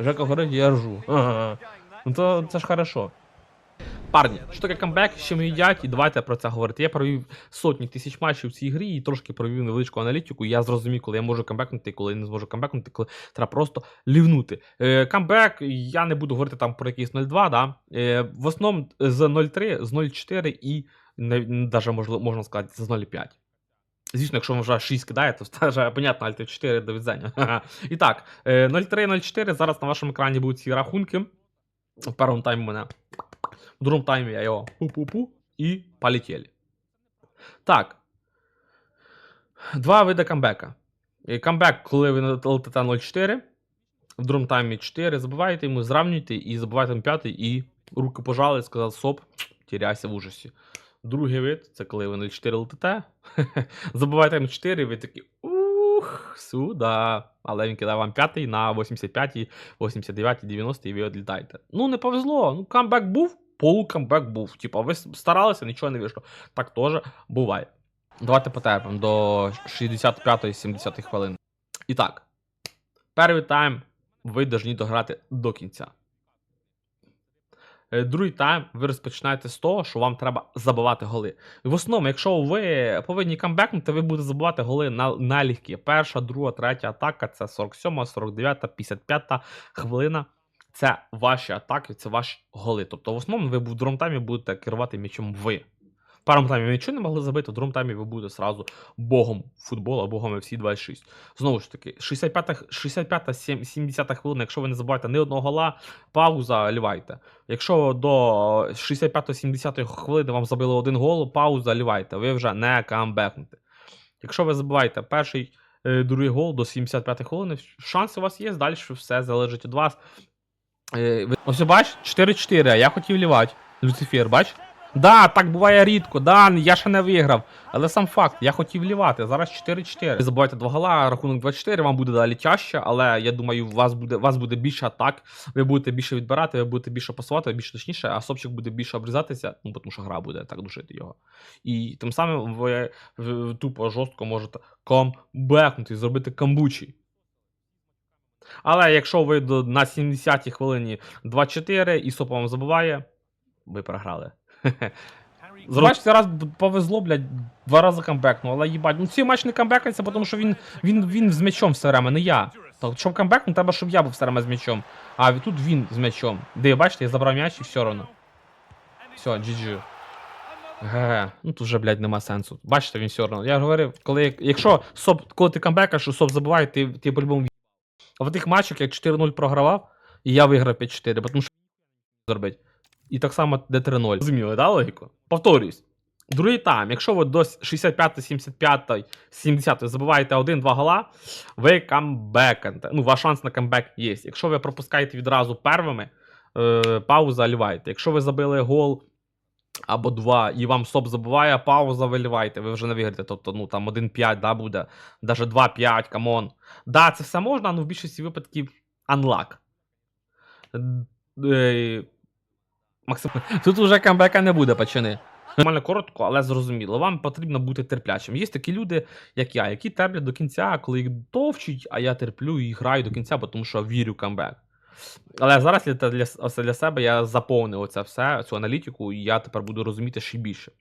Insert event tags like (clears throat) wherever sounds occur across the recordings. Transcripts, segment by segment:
Жека говорить, я ржу. Ага. Ну то це ж хорошо. Парні, що таке камбек, з чим їдять, і давайте про це говорити. Я провів сотні тисяч матчів в цій грі і трошки провів невеличку аналітику. Я зрозумів, коли я можу камбекнути, коли я не зможу камбекнути, коли треба просто лівнути. Е, камбек, я не буду говорити там про якийсь 0.2, да? е, в основному з 0.3, з 0.4 і навіть можливо, можна сказати, з 0.5. Звісно, якщо вже 6 кидаєте, то вже, понятно, Альт 4 до відзення. І так, е, 0.3-0.4, зараз на вашому екрані будуть ці рахунки. В першому таймі мене. В другому таймі я його пу-пу-пу і полетіли. Так. Два види камбека. Е, Камбек, коли ви летите 0.4. В другому таймі 4. Забиваєте йому, зравнюєте і на п'ятий, і руки пожали, сказав соп, тіряйся в ужасі. Другий вид це коли ви 0.4 летите. (laughs) Забиваєте М4, ви такі ух, сюда. Але він кидає вам п'ятий на 85, 89, 90 і ви відлітаєте. Ну, не повезло. Ну, камбек був, полукамбек був. Типа, ви старалися, нічого не вийшло. Так теж буває. Давайте потерпимо до 65-70 хвилини. І так, перший тайм ви повинні дограти до кінця. Е, Другий тайм ви розпочинаєте з того, що вам треба забивати голи. В основному, якщо ви повинні камбекнути, ви будете забивати голи на, на легкі. Перша, друга, третя атака це 47, 49, 55 хвилина. Це ваші атаки, це ваші голи. Тобто, в основному ви в другому таймі будете керувати м'ячом ви. Першому таймі ви нічого не могли забити, в другому таймі ви будете сразу богом футболу, богом FC 26. Знову ж таки, 65-70 хвилина, якщо ви не забуваєте ні одного гола, пауза, лівайте. Якщо до 65-70 хвилини вам забили один гол, пауза, лівайте. Ви вже не камбекнете. Якщо ви забуваєте перший, е, другий гол до 75 хвилини, шанси у вас є, далі все залежить від вас. Е, Ось бач, 4-4, а я хотів лівати. Люцифер, бач? Да, так буває рідко, да, я ще не виграв. Але сам факт, я хотів лівати. Зараз 4-4. Не забувайте два гола, рахунок 24, вам буде далі тяжче, але я думаю, у вас буде, у вас буде більше атак, ви будете більше відбирати, ви будете більше пасувати, більш точніше, а сопчик буде більше обрізатися, ну тому що гра буде так душити його. І тим самим ви, ви тупо жорстко можете камбекнути, зробити камбучі. Але якщо ви на 70-й хвилині 2-4 і соп вам забиває, ви програли. Бачите, раз повезло, блядь, два рази камбекнув, але їбать. Ну цей матч не камбекається, тому що він, він, він з м'ячом все время, не я. Так, щоб камбекнути, треба, щоб я був все время з м'ячом. А тут він з м'ячом. Де, бачите, я забрав м'яч і все одно. Все, GG. Ге, ну тут вже, блядь, нема сенсу. Бачите, він все одно. Я говорив, коли, якщо соп, коли ти камбекаєш, що соп забиває, ти, ти по-любому а в тих матчах я 4-0 програвав, і я виграв 5-4, тому що зробити. І так само де 3-0. Розуміли, да, логіку? Повторюсь. Другий тайм, якщо ви до 65, 75, 70 забиваєте 1-2 гола, ви камбекаєте. Ну, ваш шанс на камбек є. Якщо ви пропускаєте відразу первими, е, пауза лівайте. Якщо ви забили гол або два, і вам стоп забуває, пауза виливайте, ви вже не виграєте. Тобто, ну там 1-5, да, буде, даже 2-5, камон. Да, це все можна, але в більшості випадків unlock. Максим, тут уже камбека не буде, пацани. Нормально коротко, але зрозуміло. Вам потрібно бути терплячим. Є такі люди, як я, які терплять до кінця, коли їх товчуть, а я терплю і граю до кінця, тому що вірю в камбек. Але зараз для, для, для себе я заповнив оце все, цю аналітику, і я тепер буду розуміти ще більше.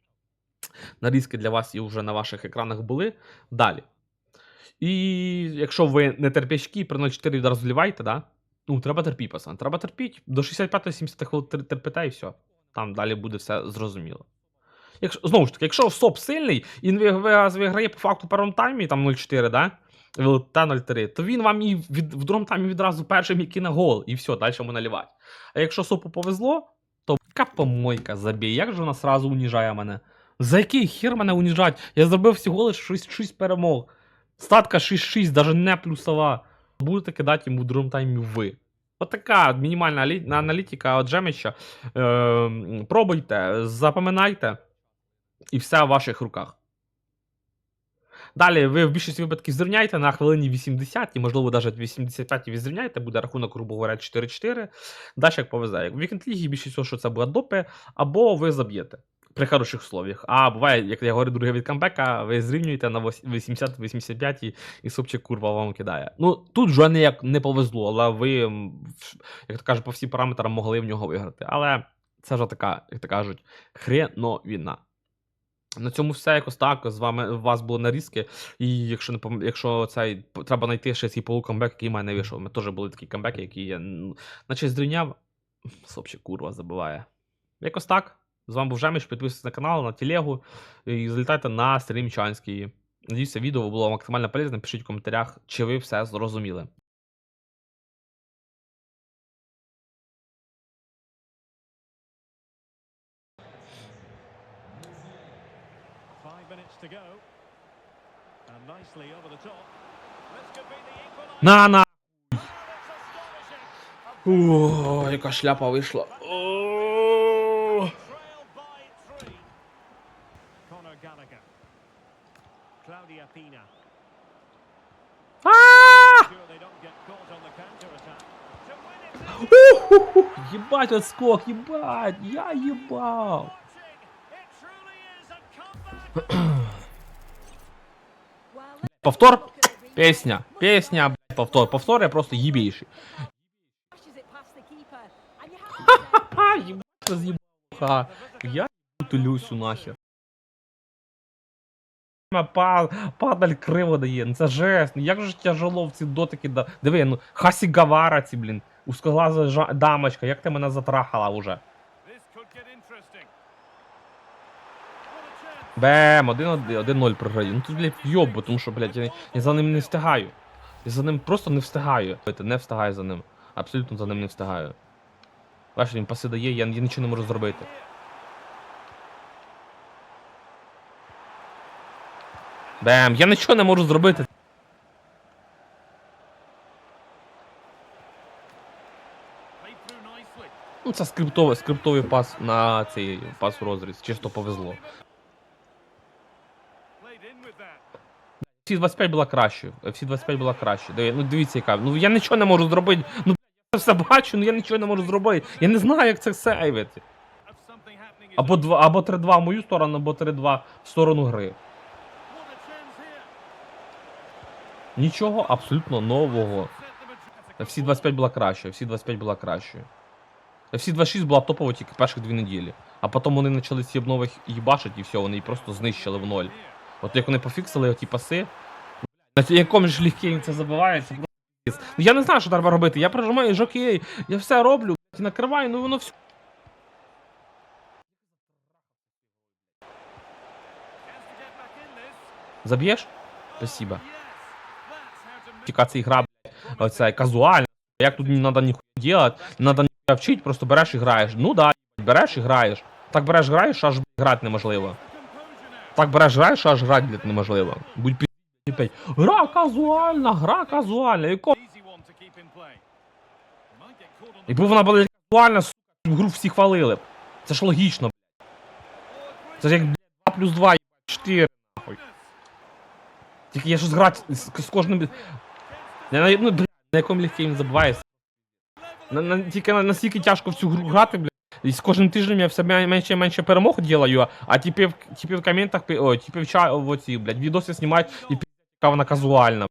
Нарізки для вас і вже на ваших екранах були. Далі. І якщо ви не терпячки, при 0,4 відразу зліваєте, да? Ну, треба терпіти, пацан. Треба терпіти. До 65-70 хвилин тер- терпите і все. Там далі буде все зрозуміло. Якщо, знову ж таки, якщо СОП сильний, і виграє по факту першому таймі, там 0,4, да? та 0,3, то він вам і від, в другому таймі відразу першим кине гол, і все, далі йому наливати. А якщо СОПу повезло, то помойка забій, як же вона сразу уніжає мене? За який хер мене уніжать? Я зробив всього лише 6-6 перемог. Статка 6-6, навіть не плюсова. Будете кидати йому в другому таймі ви. От мінімальна алі- аналітика Джеміча. Е, пробуйте, запам'ятайте, і все в ваших руках. Далі ви в більшості випадків зрівняєте на хвилині 80, і, можливо, навіть 85 ви зрівняєте, буде рахунок, грубо говоря, 4-4. Далі як повезе. В вікенд лігі більше всього, що це буде допи, або ви заб'єте. При хороших условиях. А буває, як я говорю, другий від камбека, ви зрівнюєте на 80-85 і, і супчик курва вам кидає. Ну, тут вже ніяк не повезло, але ви, як то кажуть, по всім параметрам могли в нього виграти. Але це вже така, як то кажуть, хреновіна. На цьому все якось так. З вами у вас були нарізки. І якщо не якщо цей треба знайти ще цей полукамбек, який в мене вийшов. Ми теж були такі камбеки, які я наче зрівняв. Сопче курва забиває. Якось так. З вами був Жеміш, підписуйтесь на канал, на телегу і залітайте на стрім Чанський. Надіюся, відео було максимально полезне. Пишіть в коментарях, чи ви все зрозуміли. На на! It's. О, яка шляпа вийшла. Уху-ху! Єбать отскок, єбать! Я їбав! Comeback. (clears throat) Повтор? Песня, песня, блядь, повтор. Повтор я просто їбейший. Ха, ебать, разъебал. Ха. Я ебу Люсю нахер. Па, падаль криво дає, ну це жесть, ну як же тяжело в ці дотики да. Диви, ну Хасі Гавара ці, блін, узкоглаза дамочка, як ти мене затрахала уже. Бем, 1-0 програю. Ну тут, блядь, йобу, тому що, блядь, я, я за ним не встигаю. Я за ним просто не встигаю. Не встигаю за ним. Абсолютно за ним не встигаю. Бачиш, він паси дає, я, я нічого не можу зробити. Бем, я нічого не можу зробити. Це скриптовий, скриптовий пас на цей пас в розріз. Чисто повезло. Всі 25 була краще. Всі 25 була краще. Ну дивіться, яка. Ну я нічого не можу зробити. Ну я все бачу, ну я нічого не можу зробити. Я не знаю, як це сейвити. Або on. два, або 3-2 в мою сторону, або 3-2 в сторону гри. Нічого абсолютно нового. FC 25 була краще, FC 25 була краще. FC 26 була топова тільки перших дві неділі. А потім вони почали ці обнови їбашить і все, вони її просто знищили в ноль. От як вони пофіксили ті паси. На якому ж він це забиває, це просто. Ну я не знаю, що треба робити. Я прижимаю жокей, я все роблю, накриваю, ну воно все. Заб'єш? Спасибо. Тіка ця гра, блядь, оця казуальна. Як тут не треба ніхуя делать, не треба вчить, просто береш і граєш. Ну да, береш і граєш. Так береш, граєш, аж грати неможливо. Так береш, граєш, аж грати, неможливо. Будь п'ять. Гра казуальна, гра казуальна. Яко... Якби вона була казуальна, сука, гру всі хвалили б. Це ж логічно, блядь. Це ж як, блядь, 2 плюс 2, 4, нахуй. Тільки я щось грати з, з кожним... Я ну, блядь, на якому легкі він забуває. На, на, тільки на, настільки тяжко в цю гру грати, блядь. І з кожним тижнем я все менше і менше перемог делаю, а типи в, типи в коментах, ой, типи в, ча, в оці, блядь, відоси знімають і яка вона казуальна.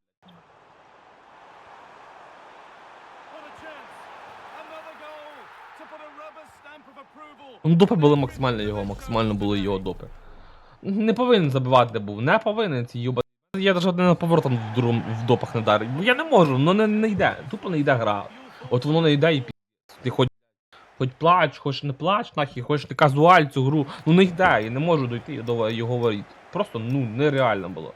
Ну, допи були максимально його, максимально були його допи. Не повинен забивати був, не повинен ці юба. Я навіть один поворотом в, в допах не дарю. Бо Я не можу, воно не, не йде. Тупо не йде гра. От воно не йде і пі. Ти хоч, хоч плач, хоч не плач, нахі, хоч не казуаль цю гру. Ну не йде, я не можу дойти до його воріт. Просто ну нереально було.